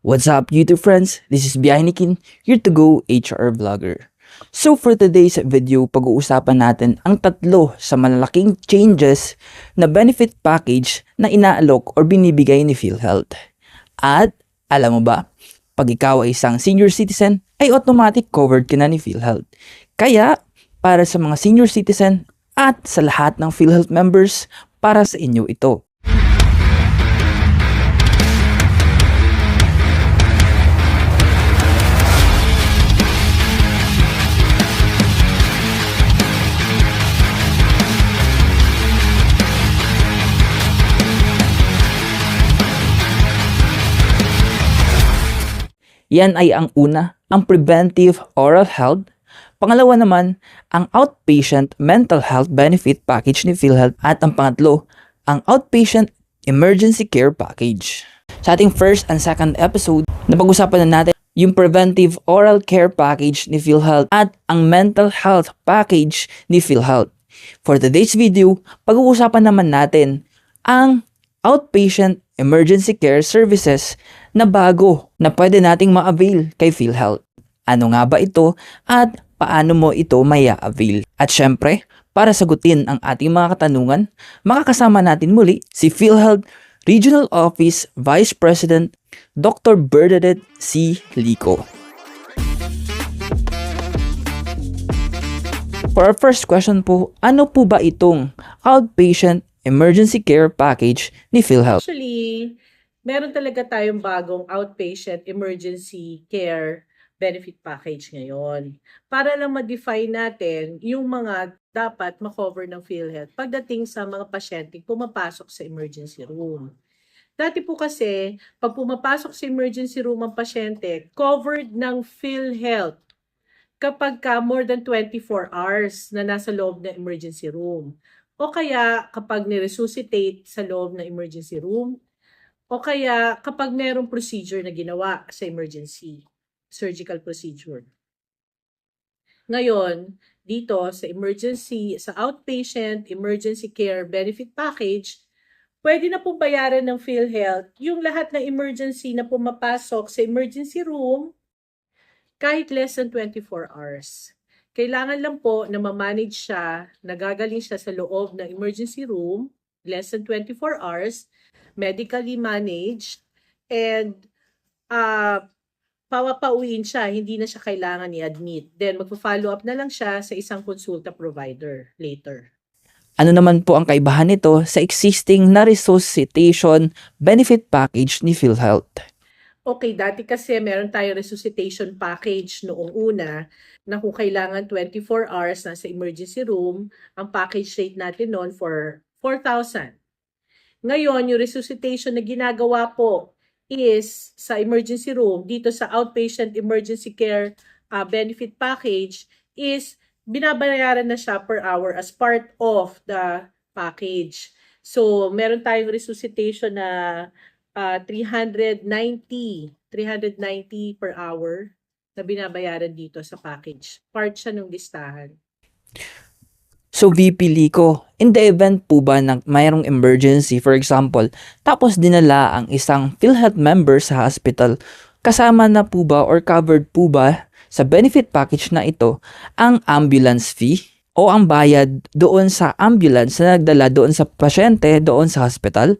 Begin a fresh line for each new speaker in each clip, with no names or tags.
What's up YouTube friends? This is Biyahinikin, here to go HR vlogger. So for today's video, pag-uusapan natin ang tatlo sa malalaking changes na benefit package na inaalok or binibigay ni PhilHealth. At alam mo ba, pag ikaw ay isang senior citizen, ay automatic covered ka na ni PhilHealth. Kaya, para sa mga senior citizen at sa lahat ng PhilHealth members, para sa inyo ito. Yan ay ang una, ang preventive oral health. Pangalawa naman, ang outpatient mental health benefit package ni PhilHealth. At ang pangatlo, ang outpatient emergency care package. Sa ating first and second episode, napag-usapan na natin yung preventive oral care package ni PhilHealth at ang mental health package ni PhilHealth. For today's video, pag-uusapan naman natin ang outpatient emergency care services na bago na pwede nating ma-avail kay PhilHealth. Ano nga ba ito at paano mo ito maya avail At syempre, para sagutin ang ating mga katanungan, makakasama natin muli si PhilHealth Regional Office Vice President Dr. Bernadette C. Lico. For our first question po, ano po ba itong outpatient emergency care package ni PhilHealth?
Actually, meron talaga tayong bagong outpatient emergency care benefit package ngayon. Para lang ma-define natin yung mga dapat ma-cover ng PhilHealth pagdating sa mga pasyente pumapasok sa emergency room. Dati po kasi, pag pumapasok sa emergency room ang pasyente, covered ng PhilHealth kapag ka more than 24 hours na nasa loob ng emergency room. O kaya kapag ni-resuscitate sa loob ng emergency room, o kaya kapag merong procedure na ginawa sa emergency, surgical procedure. Ngayon, dito sa emergency, sa outpatient emergency care benefit package, pwede na pong bayaran ng PhilHealth yung lahat ng emergency na pumapasok sa emergency room kahit less than 24 hours. Kailangan lang po na ma-manage siya, nagagaling siya sa loob ng emergency room, less than 24 hours, medically managed, and uh, pawapauwiin siya, hindi na siya kailangan i-admit. Then, magpa-follow up na lang siya sa isang konsulta provider later.
Ano naman po ang kaibahan nito sa existing na resuscitation benefit package ni PhilHealth?
Okay, dati kasi meron tayong resuscitation package noong una na kung kailangan 24 hours na sa emergency room, ang package rate natin noon for 4,000. Ngayon, yung resuscitation na ginagawa po is sa emergency room, dito sa outpatient emergency care uh, benefit package, is binabayaran na siya per hour as part of the package. So, meron tayong resuscitation na uh, 390, 390 per hour na binabayaran dito sa package. Part siya ng listahan.
So VP Lico, in the event po ba na mayroong emergency, for example, tapos dinala ang isang PhilHealth member sa hospital, kasama na po ba or covered po ba sa benefit package na ito ang ambulance fee o ang bayad doon sa ambulance na nagdala doon sa pasyente doon sa hospital?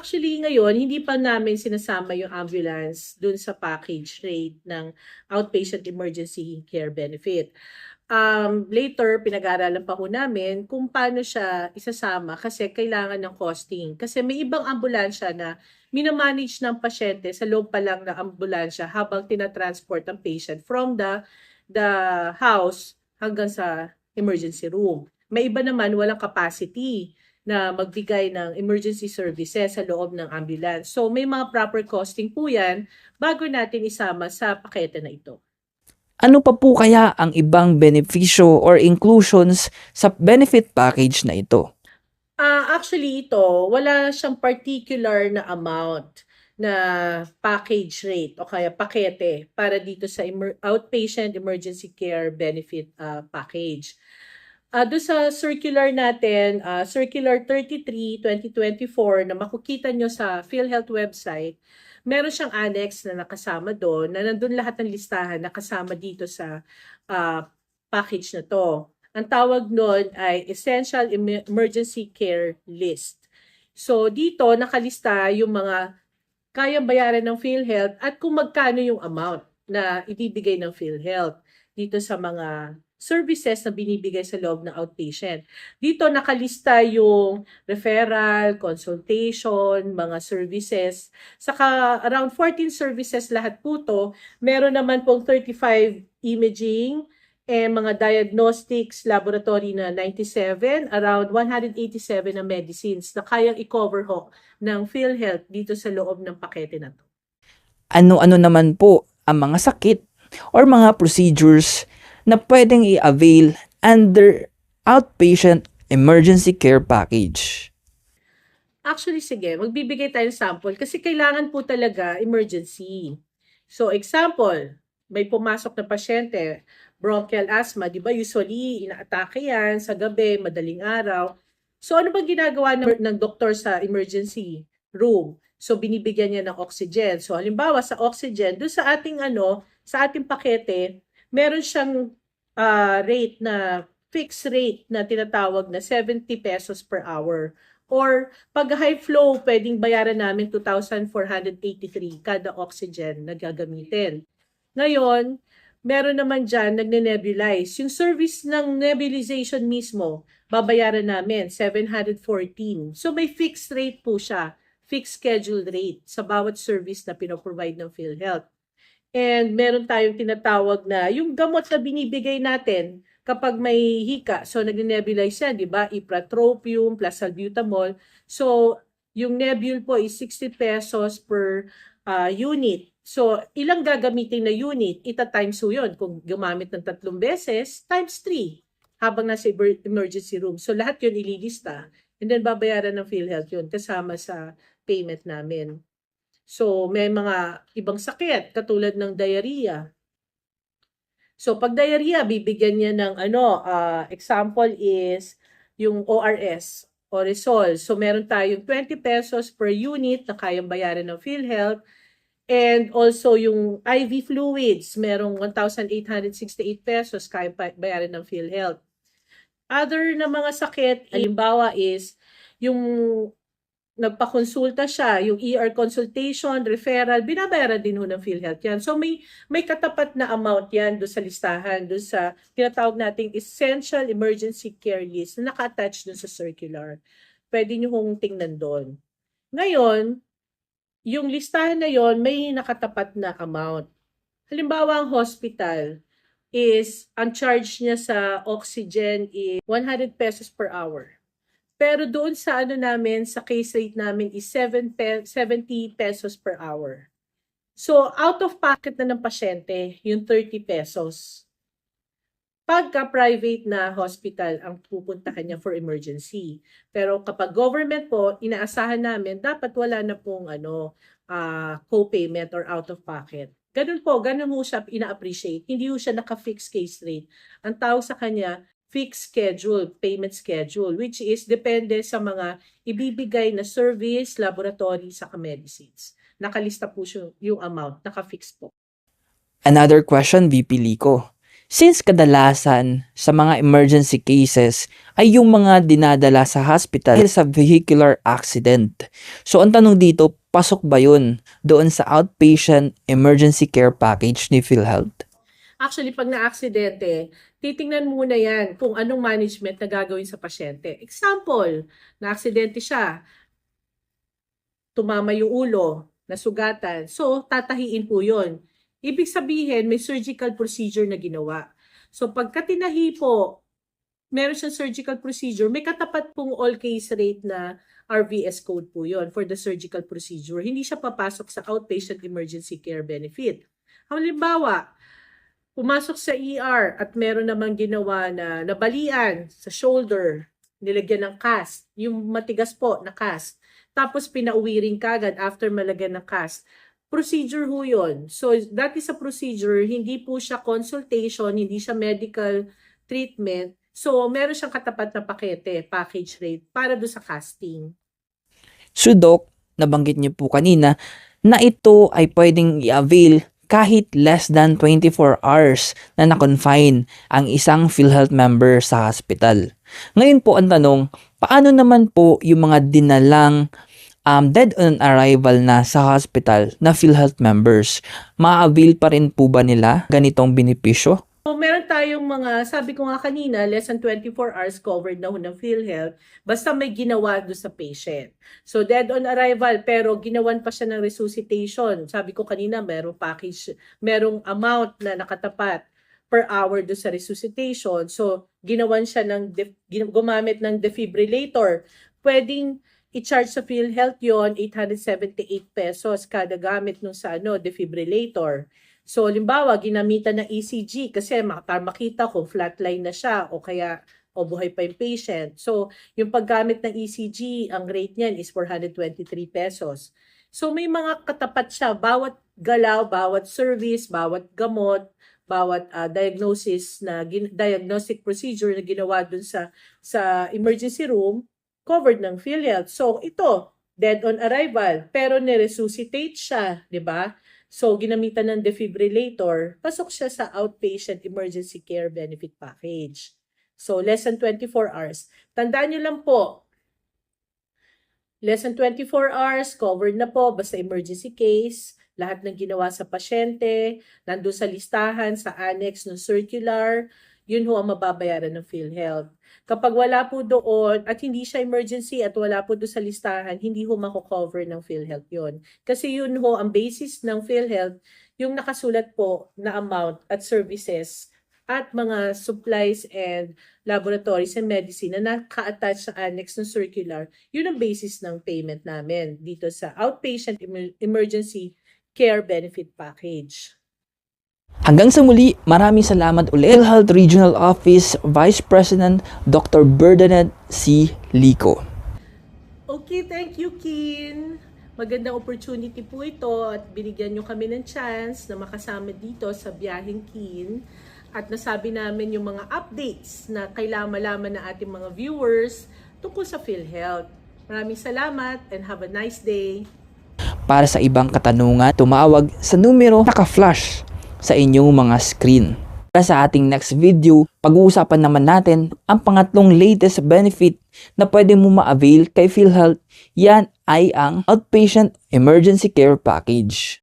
Actually, ngayon, hindi pa namin sinasama yung ambulance doon sa package rate ng outpatient emergency care benefit. Um, later, pinag-aaralan pa ho namin kung paano siya isasama kasi kailangan ng costing. Kasi may ibang ambulansya na minamanage ng pasyente sa loob pa lang ng ambulansya habang tinatransport ang patient from the, the house hanggang sa emergency room. May iba naman walang capacity na magbigay ng emergency services sa loob ng ambulance. So may mga proper costing po yan bago natin isama sa pakete na ito.
Ano pa po kaya ang ibang benepisyo or inclusions sa benefit package na ito?
Uh, actually ito, wala siyang particular na amount na package rate o kaya pakete para dito sa emer- outpatient emergency care benefit uh, package. Uh, doon sa circular natin, uh, Circular 33, 2024, na makukita nyo sa PhilHealth website, meron siyang annex na nakasama doon, na nandun lahat ng listahan nakasama dito sa ah, package na to. Ang tawag noon ay Essential Em- Emergency Care List. So dito nakalista yung mga kayang bayaran ng PhilHealth at kung magkano yung amount na ibibigay ng PhilHealth dito sa mga services na binibigay sa loob ng outpatient. Dito nakalista yung referral, consultation, mga services. Saka around 14 services lahat po to. Meron naman pong 35 imaging, eh, mga diagnostics laboratory na 97, around 187 na medicines na kayang i-cover ho ng PhilHealth dito sa loob ng pakete na to.
Ano-ano naman po ang mga sakit or mga procedures na pwedeng i-avail under outpatient emergency care package?
Actually, sige, magbibigay tayo ng sample kasi kailangan po talaga emergency. So, example, may pumasok na pasyente, bronchial asthma, di ba usually inaatake yan sa gabi, madaling araw. So, ano bang ginagawa ng, ng doktor sa emergency room? So, binibigyan niya ng oxygen. So, halimbawa sa oxygen, doon sa ating ano, sa ating pakete, meron siyang ah, rate na fixed rate na tinatawag na 70 pesos per hour. Or pag high flow, pwedeng bayaran namin 2,483 kada oxygen na gagamitin. Ngayon, meron naman dyan nagne-nebulize. Yung service ng nebulization mismo, babayaran namin 714. So may fixed rate po siya, fixed scheduled rate sa bawat service na pinoprovide ng PhilHealth. And meron tayong tinatawag na yung gamot na binibigay natin kapag may hika. So nagne-nebulize yan, di ba? Ipratropium plus salbutamol. So yung nebule po is 60 pesos per ah, unit. So, ilang gagamitin na unit? Ita times 2 yun. Kung gumamit ng tatlong beses, times 3 habang nasa emer- emergency room. So, lahat yun ililista. And then, babayaran ng PhilHealth yun kasama sa payment namin. So, may mga ibang sakit katulad ng diarrhea. So, pag diarrhea, bibigyan niya ng ano, ah, example is yung ORS, Oresol. So, meron tayong 20 pesos per unit na kayang bayaran ng PhilHealth. And also yung IV fluids, merong 1,868 pesos kaya bayaran ng PhilHealth. Other na mga sakit, halimbawa is yung nagpakonsulta siya, yung ER consultation, referral, binabayaran din ho ng PhilHealth yan. So may may katapat na amount yan do sa listahan, do sa tinatawag nating Essential Emergency Care List na naka-attach dun sa circular. Pwede nyo hong tingnan doon. Ngayon, yung listahan na yon may nakatapat na amount. Halimbawa, ang hospital is, ang charge niya sa oxygen is 100 pesos per hour. Pero doon sa ano namin, sa case rate namin is 7 pe- 70 pesos per hour. So, out of pocket na ng pasyente, yung 30 pesos. Pagka private na hospital ang pupuntahan niya for emergency. Pero kapag government po, inaasahan namin, dapat wala na pong ano, ah, co-payment or out of pocket. Ganun po, ganun mo siya ina-appreciate. Hindi mo siya naka-fixed case rate. Ang tawag sa kanya, fixed schedule, payment schedule, which is depende sa mga ibibigay na service, laboratory, sa medicines. Nakalista po siya yung amount, naka-fix po.
Another question, VP Lico. Since kadalasan sa mga emergency cases ay yung mga dinadala sa hospital sa vehicular accident. So ang tanong dito, pasok ba yun doon sa outpatient emergency care package ni PhilHealth?
Actually, pag na-aksidente, titingnan muna yan kung anong management na gagawin sa pasyente. Example, na-aksidente siya, tumama yung ulo, nasugatan. So, tatahiin po yun. Ibig sabihin, may surgical procedure na ginawa. So, pagka tinahi po, meron siyang surgical procedure, may katapat pong all case rate na RVS code po yon for the surgical procedure. Hindi siya papasok sa outpatient emergency care benefit. Halimbawa, pumasok sa ER at meron namang ginawa na nabalian sa shoulder, nilagyan ng cast, yung matigas po na cast. Tapos pinauwi rin kagad after malagyan ng cast. Procedure ho yun. So that is a procedure, hindi po siya consultation, hindi siya medical treatment. So meron siyang katapat na pakete, package rate, para do sa casting.
So Doc, nabanggit niyo po kanina na ito ay pwedeng i-avail kahit less than 24 hours na na-confine ang isang PhilHealth member sa hospital. Ngayon po ang tanong, paano naman po yung mga dinalang um, dead on arrival na sa hospital na PhilHealth members? Ma-avail pa rin po ba nila ganitong benepisyo?
So, meron tayong mga, sabi ko nga kanina, less than 24 hours covered na ho ng PhilHealth, basta may ginawa do sa patient. So, dead on arrival, pero ginawan pa siya ng resuscitation. Sabi ko kanina, merong package, merong amount na nakatapat per hour do sa resuscitation. So, ginawan siya ng, gumamit ng defibrillator. Pwedeng i-charge sa PhilHealth yon 878 pesos kada gamit nung sa ano, defibrillator. So, limbawa, ginamitan ng ECG kasi para makita kung flatline na siya o kaya o buhay pa yung patient. So, yung paggamit ng ECG, ang rate niyan is 423 pesos. So, may mga katapat siya. Bawat galaw, bawat service, bawat gamot, bawat ah, diagnosis na diagnostic procedure na ginawa dun sa sa emergency room covered ng PhilHealth. So ito, dead on arrival, pero ni-resuscitate siya, 'di ba? So, ginamitan ng defibrillator, pasok siya sa outpatient emergency care benefit package. So, less than 24 hours. Tandaan nyo lang po, less than 24 hours, covered na po, basta emergency case, lahat ng ginawa sa pasyente, nandun sa listahan, sa annex ng circular, yun ho ang mababayaran ng PhilHealth. Kapag wala po doon at hindi siya emergency at wala po doon sa listahan, hindi ho mako-cover ng PhilHealth yun. Kasi yun ho, ang basis ng PhilHealth, yung nakasulat po na amount at services at mga supplies and laboratories and medicine na naka-attach sa annex ng circular, yun ang basis ng payment namin dito sa outpatient emer- emergency care benefit package.
Hanggang sa muli, maraming salamat ulit. PhilHealth Regional Office Vice President Dr. Bernadette C. Lico.
Okay, thank you, Kin. Magandang opportunity po ito at binigyan nyo kami ng chance na makasama dito sa biyaheng Kin. At nasabi namin yung mga updates na kailangan malaman ng ating mga viewers tungkol sa PhilHealth. Maraming salamat and have a nice day.
Para sa ibang katanungan, tumawag sa numero naka-flash sa inyong mga screen. Para sa ating next video, pag-uusapan naman natin ang pangatlong latest benefit na pwede mo ma-avail kay PhilHealth. Yan ay ang Outpatient Emergency Care Package.